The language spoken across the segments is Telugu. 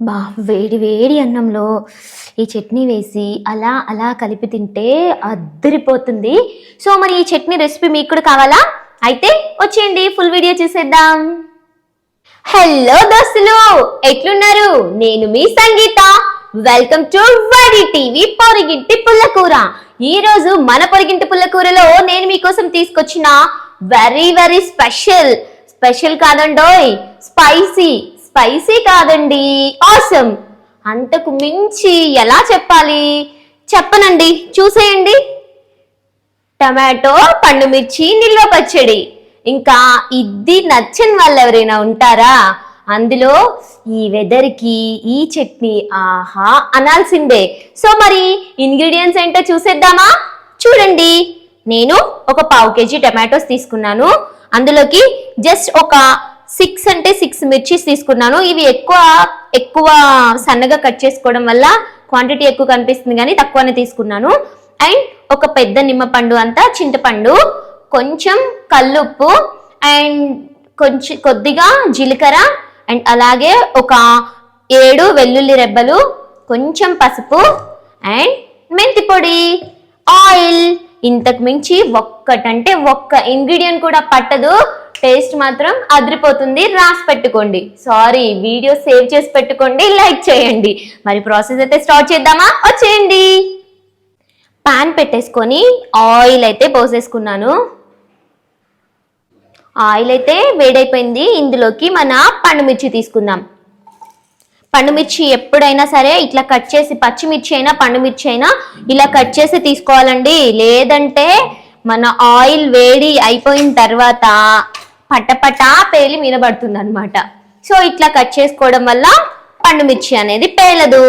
బా వేడి వేడి అన్నంలో ఈ చట్నీ వేసి అలా అలా కలిపి తింటే అద్దరిపోతుంది సో మరి ఈ చట్నీ రెసిపీ మీకు కూడా కావాలా? అయితే వచ్చేయండి ఫుల్ వీడియో చూసేద్దాం. హలో దోస్తులు ఎట్లున్నారు? నేను మీ Sangeetha. Welcome to Vadi TV పొరిగింటి పుల్లకూర ఈ రోజు మన పొరిగింటి పుల్లకూరలో నేను మీకోసం తీసుకొచ్చిన వెరీ వెరీ స్పెషల్. స్పెషల్ కాదండోయ్ స్పైసీ. స్పైసీ కాదండి. ఆసమ్ అంతకు మించి ఎలా చెప్పాలి? చెప్పనండి. చూసేయండి. టమాటో పండుమిర్చి నిల్వ పచ్చడి. ఇంకా ఇది నచ్చని వాళ్ళు ఎవరైనా ఉంటారా? అందులో ఈ వెదర్కి ఈ చట్నీ ఆహా అనాల్సిందే. సో మరి ఇంగ్రీడియంట్స్ ఏంటో చూసేద్దామా? చూడండి. నేను ఒక పావు కేజీ టమాటోస్ తీసుకున్నాను. అందులోకి జస్ట్ ఒక సిక్స్ అంటే సిక్స్ మిర్చీస్ తీసుకున్నాను. ఇవి ఎక్కువ ఎక్కువ సన్నగా కట్ చేసుకోవడం వల్ల క్వాంటిటీ ఎక్కువ కనిపిస్తుంది కానీ తక్కువనే తీసుకున్నాను. అండ్ ఒక పెద్ద నిమ్మపండు అంతా చింతపండు కొంచెం కల్లుప్పు అండ్ కొంచెం కొద్దిగా జీలకర్ర అండ్ అలాగే ఒక ఏడు వెల్లుల్లి రెబ్బలు కొంచెం పసుపు అండ్ మెంతి పొడి ఆయిల్. ఇంతకు మించి ఒక్కటంటే ఒక్క ఇంగ్రీడియంట్ కూడా పట్టదు. టేస్ట్ మాత్రం అదిరిపోతుంది. రాసి పెట్టుకోండి. సారీ వీడియో సేవ్ చేసి పెట్టుకోండి. లైక్ చేయండి. మరి ప్రాసెస్ అయితే స్టార్ట్ చేద్దామా? వచ్చేయండి. పాన్ పెట్టేసుకొని ఆయిల్ అయితే పోసేసుకున్నాను. ఆయిల్ అయితే వేడైపోయింది. ఇందులోకి మన పండుమిర్చి తీసుకుందాం. పండుమిర్చి ఎప్పుడైనా సరే ఇట్లా కట్ చేసి పచ్చిమిర్చి అయినా పండుమిర్చి అయినా ఇలా కట్ చేసి తీసుకోవాలండి. లేదంటే మన ఆయిల్ వేడి అయిపోయిన తర్వాత పటపటా పేలి మీద పడుతుంది అనమాట సో ఇట్లా కట్ చేసుకోవడం వల్ల పండుమిర్చి అనేది పేలదు.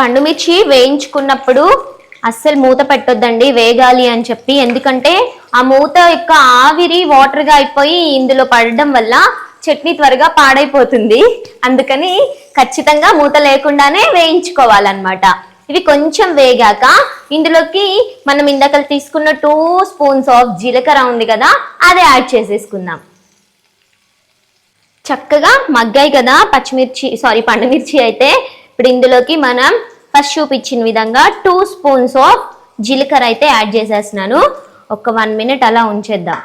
పండుమిర్చి వేయించుకున్నప్పుడు అస్సలు మూత పెట్టొద్దండి వేగాలి అని చెప్పి. ఎందుకంటే ఆ మూత యొక్క ఆవిరి వాటర్గా అయిపోయి ఇందులో పడడం వల్ల చట్నీ త్వరగా పాడైపోతుంది. అందుకని ఖచ్చితంగా మూత లేకుండానే వేయించుకోవాలన్నమాట. ఇవి కొంచెం వేగాక ఇందులోకి మనం ఇందాక తీసుకున్న టూ స్పూన్స్ ఆఫ్ జీలకర్ర ఉంది కదా అది యాడ్ చేసేసుకుందాం. చక్కగా మగ్గాయి కదా పచ్చిమిర్చి సారీ పండుమిర్చి అయితే. ఇప్పుడు ఇందులోకి మనం ఫస్ట్ చూపించిన విధంగా టూ స్పూన్స్ ఆఫ్ జీలకర్ర అయితే యాడ్ చేసేస్తున్నాను. ఒక వన్ మినిట్ అలా ఉంచేద్దాం.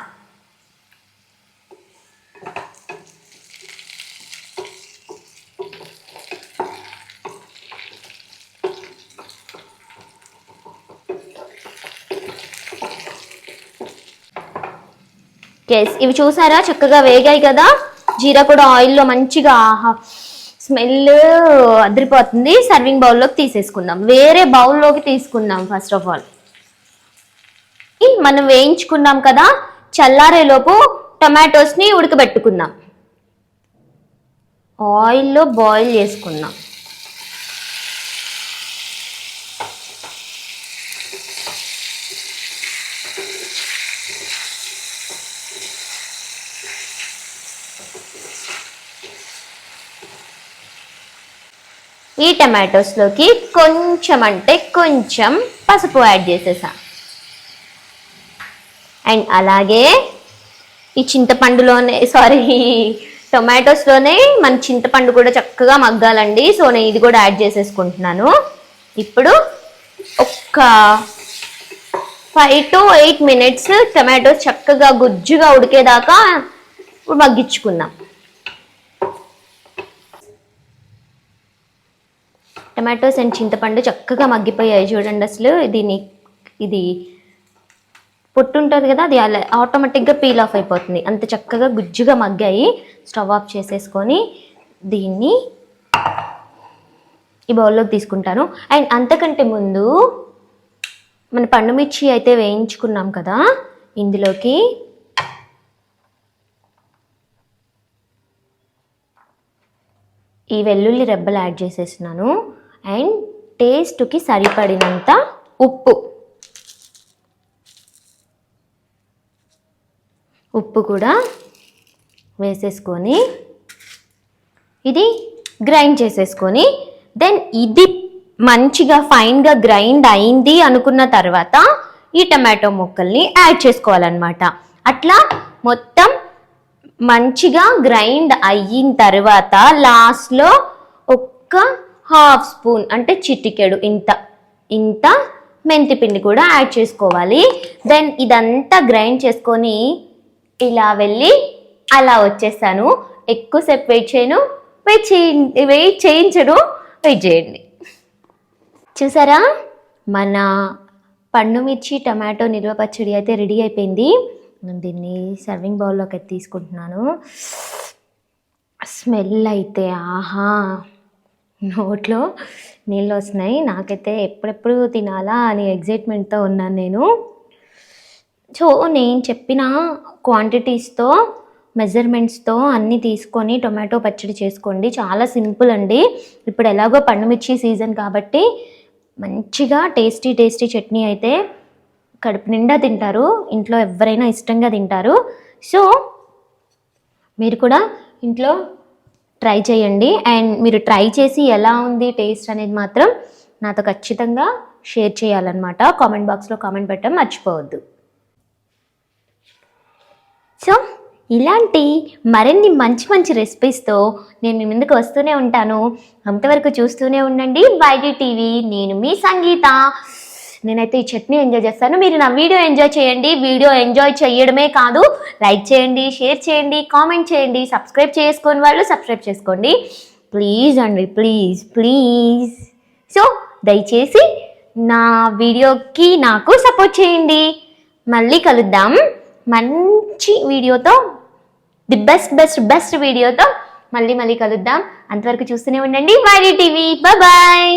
ఎస్ ఇవి చూసారా? చక్కగా వేగాయి కదా? జీరా కూడా ఆయిల్లో మంచిగా ఆహా స్మెల్ అదిరిపోతుంది. సర్వింగ్ బౌల్లోకి తీసేసుకుందాం. వేరే బౌల్లోకి తీసుకుందాం ఫస్ట్ ఆఫ్ ఆల్ మనం వేయించుకున్నాం కదా? చల్లారేలోపు టమాటోస్ని ఉడకబెట్టుకుందాం. ఆయిల్లో బాయిల్ చేసుకుందాం. ఈ టమాటోస్లోకి కొంచెం అంటే కొంచెం పసుపు యాడ్ చేసేసా. అండ్ అలాగే ఈ చింతపండులోనే సారీ టొమాటోస్లోనే మన చింతపండు కూడా చక్కగా మగ్గాలండి. సో నేను ఇది కూడా యాడ్ చేసేసుకుంటున్నాను. ఇప్పుడు ఒక్క five to eight minutes tomatoes చక్కగా గుజ్జుగా ఉడికేదాకా మగ్గించుకుందాం. టమాటోస్ అండ్ చింతపండు చక్కగా మగ్గిపోయాయి చూడండి అసలు. దీని ఇది పొట్టు ఉంటుంది కదా అది అలా ఆటోమేటిక్గా పీల్ ఆఫ్ అయిపోతుంది. అంత చక్కగా గుజ్జుగా మగ్గాయి. స్టవ్ ఆఫ్ చేసేసుకొని దీన్ని ఈ బౌల్లోకి తీసుకుంటాను. అండ్ అంతకంటే ముందు మన పండు మిర్చి అయితే వేయించుకున్నాం కదా ఇందులోకి ఈ వెల్లుల్లి రెబ్బలు యాడ్ చేసేస్తున్నాను. అండ్ టేస్ట్కి సరిపడినంత ఉప్పు. ఉప్పు కూడా వేసేసుకొని ఇది గ్రైండ్ చేసేసుకొని దెన్ ఇది మంచిగా ఫైన్గా గ్రైండ్ అయింది అనుకున్న తర్వాత ఈ టమాటో ముక్కల్ని యాడ్ చేసుకోవాలన్నమాట. అట్లా మొత్తం మంచిగా గ్రైండ్ అయిన తర్వాత లాస్ట్లో ఒక్క హాఫ్ స్పూన్ అంటే చిటికెడు ఇంత. ఇంత మెంతి పిండి కూడా యాడ్ చేసుకోవాలి. దెన్ ఇదంతా గ్రైండ్ చేసుకొని ఇలా వెళ్ళి అలా వచ్చేసాను. ఎక్కువసేపు వెయిట్ చేయను. వెయిట్ చేయండి వెయిట్ చేయించను. వెయిట్ చేయండి. చూసారా? మన పండు మిర్చి టమాటో నిల్వ పచ్చడి అయితే రెడీ అయిపోయింది. నేను దీన్ని సర్వింగ్ బౌల్లోకి అయితే తీసుకుంటున్నాను. స్మెల్ అయితే ఆహా! నోట్లో నీళ్ళు వస్తున్నాయి. నాకైతే ఎప్పుడెప్పుడు తినాలా అని ఎగ్జైట్మెంట్తో ఉన్నాను నేను. సో నేను చెప్పిన క్వాంటిటీస్తో మెజర్మెంట్స్తో అన్నీ తీసుకొని టొమాటో పచ్చడి చేసుకోండి. చాలా సింపుల్ అండి. ఇప్పుడు ఎలాగో పండుమిర్చి సీజన్ కాబట్టి మంచిగా టేస్టీ టేస్టీ చట్నీ అయితే కడుపు నిండా తింటారు. ఇంట్లో ఎవరైనా ఇష్టంగా తింటారు. సో మీరు కూడా ఇంట్లో ట్రై చేయండి. అండ్ మీరు ట్రై చేసి ఎలా ఉంది టేస్ట్ అనేది మాత్రం నాతో ఖచ్చితంగా షేర్ చేయాలన్నమాట. కామెంట్ బాక్స్లో కామెంట్ పెట్టడం మర్చిపోవద్దు. సో ఇలాంటి మరిన్ని మంచి మంచి రెసిపీస్తో నేను మీ ముందుకు వస్తూనే ఉంటాను. అంతవరకు చూస్తూనే ఉండండి. వైడి టీవీ నేను మీ సంగీత. నేనైతే ఈ చట్నీ ఎంజాయ్ చేస్తాను. మీరు నా వీడియో ఎంజాయ్ చేయండి. వీడియో ఎంజాయ్ చేయడమే కాదు లైక్ చేయండి షేర్ చేయండి కామెంట్ చేయండి సబ్స్క్రైబ్ చేసుకుని వాళ్ళు సబ్స్క్రైబ్ చేసుకోండి. ప్లీజ్ అండి ప్లీజ్ ప్లీజ్ సో దయచేసి నా వీడియోకి నాకు సపోర్ట్ చేయండి. మళ్ళీ కలుద్దాం. మంచి వీడియోతో ది బెస్ట్ బెస్ట్ బెస్ట్ వీడియోతో మళ్ళీ మళ్ళీ కలుద్దాం. అంతవరకు చూస్తూనే ఉండండి. వైరీ టీవీ బాయ్